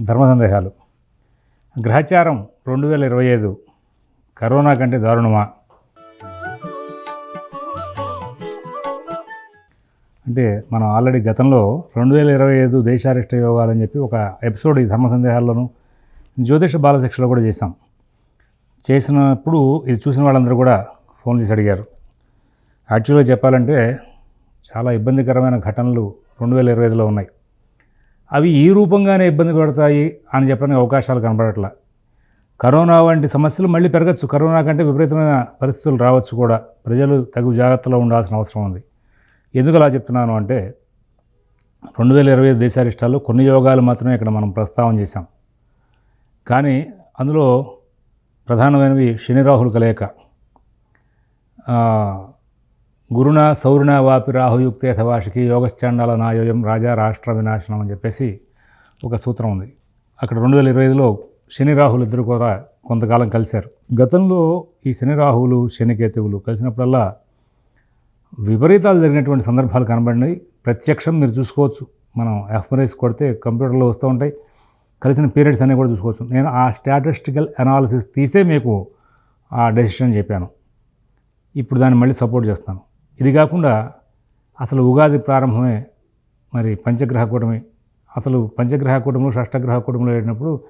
ధర్మ సందేహాలు గ్రహచారం రెండు వేల ఇరవై ఐదు. కరోనా కంటే దారుణమా? అంటే మనం ఆల్రెడీ గతంలో రెండు వేల ఇరవై ఐదు దేశారిష్ట యోగాలు అని చెప్పి ఒక ఎపిసోడ్ ఈ ధర్మ సందేహాల్లోనూ జ్యోతిష బాలశిక్షలో కూడా చేశాం. చేసినప్పుడు ఇది చూసిన వాళ్ళందరూ కూడా ఫోన్ చేసి అడిగారు. యాక్చువల్గా చెప్పాలంటే చాలా ఇబ్బందికరమైన ఘటనలు రెండు వేల ఇరవై ఐదులో ఉన్నాయి. అవి ఈ రూపంగానే ఇబ్బంది పడతాయి అని చెప్పడానికి అవకాశాలు కనబడట్లా కరోనా వంటి సమస్యలు మళ్ళీ పెరగచ్చు. కరోనా కంటే విపరీతమైన పరిస్థితులు రావచ్చు కూడా. ప్రజలు తగు జాగ్రత్తలో ఉండాల్సిన అవసరం ఉంది. ఎందుకు అలా చెప్తున్నాను అంటే రెండు వేల ఇరవై ఐదు దేశారిష్టాల్లో కొన్ని యోగాలు మాత్రమే ఇక్కడ మనం ప్రస్తావన చేశాం. కానీ అందులో ప్రధానమైనవి శని రాహుల కలయిక. గురుణ సౌరుణ వాపి రాహుయుక్తే వాషికి యోగశ్చాండాల నాయోయం రాజా రాష్ట్ర వినాశనం అని చెప్పేసి ఒక సూత్రం ఉంది. అక్కడ రెండు వేల ఇరవై ఐదులో శని రాహులు ఇద్దరు కూడా కొంతకాలం కలిశారు. గతంలో ఈ శని రాహువులు శనికేతువులు కలిసినప్పుడల్లా విపరీతాలు జరిగినటువంటి సందర్భాలు కనబడినాయి. ప్రత్యక్షం మీరు చూసుకోవచ్చు. మనం ఎఫ్ఎంఎస్ కొడితే కంప్యూటర్లో వస్తూ ఉంటాయి. కలిసిన పీరియడ్స్ అన్నీ కూడా చూసుకోవచ్చు. నేను ఆ స్టాటిస్టికల్ అనాలిసిస్ తీసే మీకు ఆ డెసిషన్ చెప్పాను. ఇప్పుడు దాన్ని మళ్ళీ సపోర్ట్ చేస్తాను. ఇది కాకుండా అసలు ఉగాది ప్రారంభమే మరి పంచగ్రహ కూటమి. అసలు పంచగ్రహ కూటములు షష్టగ్రహ కూటమిలో వెళ్ళినప్పుడు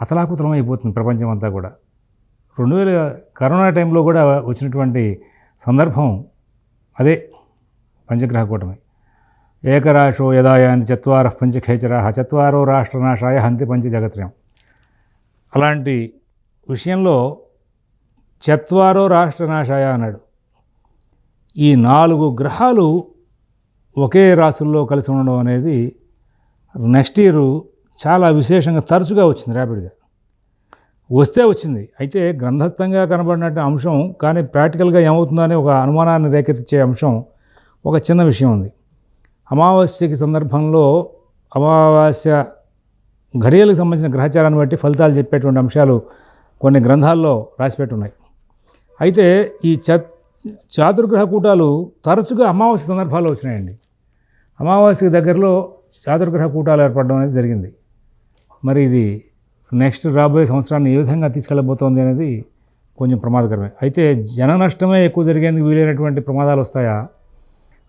అతలాకుతలం అయిపోతుంది ప్రపంచం అంతా కూడా. రెండు వేల కరోనా టైంలో కూడా వచ్చినటువంటి సందర్భం అదే పంచగ్రహ కూటమి. ఏకరాశో యదాయాంతి చత్వార పంచఖేచరా చత్వారో రాష్ట్రనాశాయ హంతి పంచ జగత్రయం. అలాంటి విషయంలో చత్వారో రాష్ట్రనాశాయ అన్నాడు. ఈ నాలుగు గ్రహాలు ఒకే రాశుల్లో కలిసి ఉండడం అనేది నెక్స్ట్ ఇయర్ చాలా విశేషంగా తరచుగా వచ్చింది ర్యాపిడ్గా. వస్తే వచ్చింది. అయితే గ్రంథస్థంగా కనబడినట్టు అంశం కానీ ప్రాక్టికల్గా ఏమవుతుందనే ఒక అనుమానాన్ని రేకెత్తించే అంశం ఒక చిన్న విషయం ఉంది. అమావాస్యకి సందర్భంలో అమావాస్య ఘడియలకు సంబంధించిన గ్రహచారాన్ని బట్టి ఫలితాలు చెప్పేటువంటి అంశాలు కొన్ని గ్రంథాల్లో రాసిపెట్టున్నాయి. అయితే ఈ చత్ చాతుర్గ్రహ కూటాలు తరచుగా అమావాస్య సందర్భాలు వచ్చినాయండి. అమావాస్యకి దగ్గరలో చాతుర్గ్రహ కూటాలు ఏర్పడడం అనేది జరిగింది. మరి ఇది నెక్స్ట్ రాబోయే సంవత్సరాన్ని ఏ విధంగా తీసుకెళ్ళబోతోంది అనేది కొంచెం ప్రమాదకరమే. అయితే జన నష్టమే ఎక్కువ జరిగేందుకు వీలైనటువంటి ప్రమాదాలు వస్తాయా?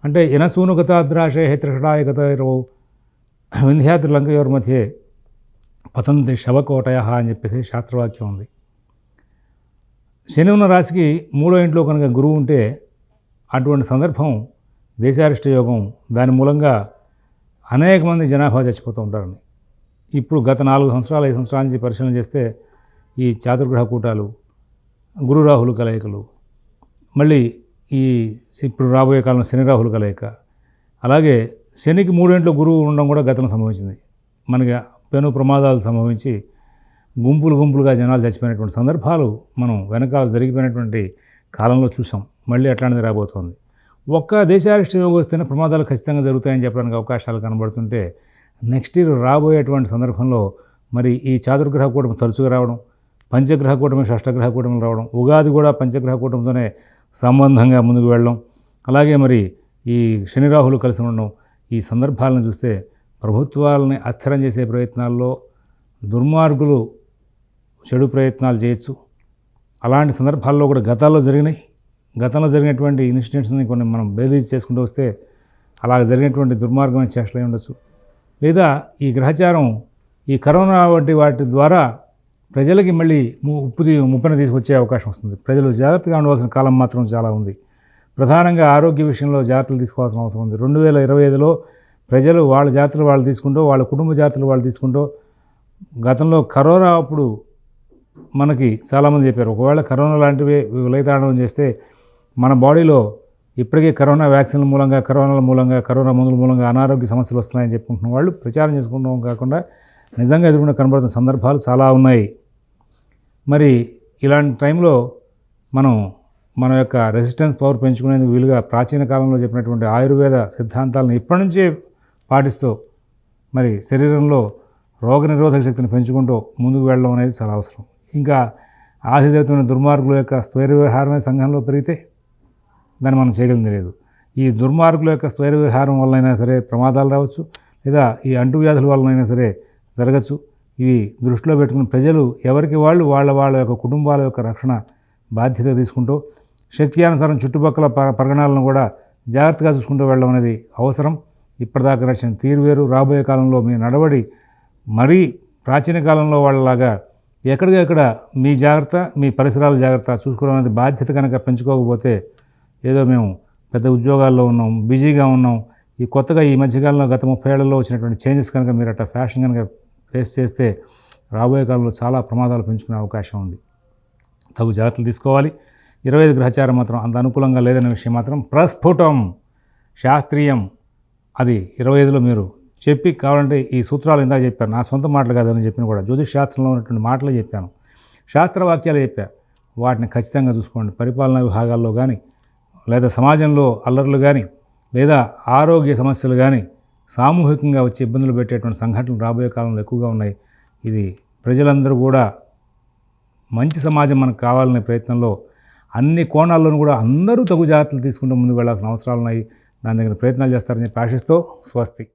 అంటే ఎనసూను గతాద్రాశయ హేత్రషడాయ వింధ్యాత్రి వింధ్యాద్రి లంకయోర్ మధ్య పతంతి శవకోటయ అని చెప్పేసి శాస్త్రవాక్యం ఉంది. శని ఉన్న రాశికి మూడో ఇంట్లో కనుక గురువు ఉంటే అటువంటి సందర్భం దేశారిష్ట యోగం దాని మూలంగా అనేక మంది జనాభా చచ్చిపోతూ ఉంటారని ఇప్పుడు గత నాలుగు సంవత్సరాలు ఐదు సంవత్సరాల నుంచి పరిశీలన చేస్తే ఈ చాతుర్గ్రహ కూటాలు గురు రాహుల కలయికలు మళ్ళీ ఈ ఇప్పుడు రాబోయే కాలం శని రాహుల కలయిక అలాగే శనికి మూడింట్లో గురువు ఉండడం కూడా గతంలో సంభవించింది. మనకి పెను ప్రమాదాలు సంభవించి గుంపులు గుంపులుగా జనాలు చచ్చిపోయినటువంటి సందర్భాలు మనం వెనకాల జరిగిపోయినటువంటి కాలంలో చూసాం. మళ్ళీ అట్లాంటిది రాబోతోంది. ఒక్క దేశారిష్టం వస్తేనే ప్రమాదాలు ఖచ్చితంగా జరుగుతాయని చెప్పడానికి అవకాశాలు కనబడుతుంటే నెక్స్ట్ ఇయర్ రాబోయేటువంటి సందర్భంలో మరి ఈ చాతుర్గ్రహ కూటమి తరచుగా రావడం పంచగ్రహ కూటమి షష్టగ్రహ కూటమి రావడం ఉగాది కూడా పంచగ్రహ కూటమితోనే సంబంధంగా ముందుకు వెళ్ళడం అలాగే మరి ఈ శని రాహులు కలిసి ఉండడం ఈ సందర్భాలను చూస్తే ప్రభుత్వాలని అస్థిరం చేసే ప్రయత్నాల్లో దుర్మార్గులు చెడు ప్రయత్నాలు చేయొచ్చు. అలాంటి సందర్భాల్లో కూడా గతాల్లో జరిగినాయి. గతంలో జరిగినటువంటి ఇన్సిడెంట్స్ని కొన్ని మనం బేరీజ్ చేసుకుంటూ వస్తే అలా జరిగినటువంటి దుర్మార్గమైన చేష్టలు ఉండొచ్చు. లేదా ఈ గ్రహచారం ఈ కరోనా వంటి వాటి ద్వారా ప్రజలకి మళ్ళీ ఉప్పు తీ- ముప్పని తీసుకొచ్చే అవకాశం వస్తుంది. ప్రజలు జాగ్రత్తగా ఉండవలసిన కాలం మాత్రం చాలా ఉంది. ప్రధానంగా ఆరోగ్య విషయంలో జాగ్రత్తలు తీసుకోవాల్సిన అవసరం ఉంది. రెండు వేల ఇరవై ఐదులో ప్రజలు వాళ్ళ జాగ్రత్తలు వాళ్ళు తీసుకుంటూ వాళ్ళ కుటుంబ జాగ్రత్తలు వాళ్ళు తీసుకుంటూ గతంలో కరోనా అప్పుడు మనకి చాలామంది చెప్పారు. ఒకవేళ కరోనా లాంటివి విలయతాండవం చేస్తే మన బాడీలో ఇప్పటికే కరోనా వ్యాక్సిన్ల మూలంగా కరోనాల మూలంగా కరోనా మందుల మూలంగా అనారోగ్య సమస్యలు వస్తున్నాయని చెప్పుకుంటున్న వాళ్ళు ప్రచారం చేసుకుంటాం కాకుండా నిజంగా ఎదుర్కొన్న కనబడుతున్న సందర్భాలు చాలా ఉన్నాయి. మరి ఇలాంటి టైంలో మనం మన యొక్క రెసిస్టెన్స్ పవర్ పెంచుకునేందుకు వీలుగా ప్రాచీన కాలంలో చెప్పినటువంటి ఆయుర్వేద సిద్ధాంతాలను ఇప్పటి నుంచే పాటిస్తూ మరి శరీరంలో రోగనిరోధక శక్తిని పెంచుకుంటూ ముందుకు వెళ్ళడం అనేది చాలా అవసరం. ఇంకా ఆశిదేతున్న దుర్మార్గుల యొక్క స్వైర వ్యవహారమే సంఘంలో పెరిగితే దాన్ని మనం చేయగలిగింది లేదు. ఈ దుర్మార్గుల యొక్క స్వైర విహారం వల్లైనా సరే ప్రమాదాలు రావచ్చు లేదా ఈ అంటువ్యాధుల వల్లనైనా సరే జరగచ్చు. ఇవి దృష్టిలో పెట్టుకుని ప్రజలు ఎవరికి వాళ్ళు వాళ్ళ వాళ్ళ యొక్క కుటుంబాల యొక్క రక్షణ బాధ్యత తీసుకుంటూ శక్తి అనుసారం చుట్టుపక్కల ప పరిగణాలను కూడా జాగ్రత్తగా చూసుకుంటూ వెళ్ళడం అనేది అవసరం. ఇప్పటిదాకా నడిచిన తీరు వేరు. రాబోయే కాలంలో మీ నడవడి మరీ ప్రాచీన కాలంలో వాళ్ళలాగా ఎక్కడికక్కడ మీ జాగ్రత్త మీ పరిసరాల జాగ్రత్త చూసుకోవడం అనేది బాధ్యత కనుక పెంచుకోకపోతే ఏదో మేము పెద్ద ఉద్యోగాల్లో ఉన్నాం బిజీగా ఉన్నాం ఈ కొత్తగా ఈ మధ్యకాలంలో గత ముప్పై ఏళ్ళలో వచ్చినటువంటి చేంజెస్ కనుక మీరు అట్లా ఫ్యాషన్ కనుక ఫేస్ చేస్తే రాబోయే కాలంలో చాలా ప్రమాదాలు పెంచుకునే అవకాశం ఉంది. తగు జాగ్రత్తలు తీసుకోవాలి. ఇరవై ఐదు గ్రహచారం మాత్రం అంత అనుకూలంగా లేదనే విషయం మాత్రం ప్రస్ఫుటం శాస్త్రీయం. అది ఇరవై ఐదులో మీరు చెప్పి కావాలంటే ఈ సూత్రాలు ఇందాక చెప్పాను. నా సొంత మాటలు కాదని చెప్పిన కూడా జ్యోతిష్ శాస్త్రంలో ఉన్నటువంటి మాటలు చెప్పాను. శాస్త్ర వాక్యాలు చెప్పా. వాటిని ఖచ్చితంగా చూసుకోండి. పరిపాలనా విభాగాల్లో కానీ లేదా సమాజంలో అల్లర్లు కానీ లేదా ఆరోగ్య సమస్యలు కానీ సామూహికంగా వచ్చి ఇబ్బందులు పెట్టేటువంటి సంఘటనలు రాబోయే కాలంలో ఎక్కువగా ఉన్నాయి. ఇది ప్రజలందరూ కూడా మంచి సమాజం మనకు కావాలనే ప్రయత్నంలో అన్ని కోణాల్లోనూ కూడా అందరూ తగు జాగ్రత్తలు తీసుకుంటూ ముందుకు వెళ్ళాల్సిన అవసరాలు ఉన్నాయి. దాని దగ్గర ప్రయత్నాలు చేస్తారని చెప్పి ఆశిస్తూ స్వస్తి.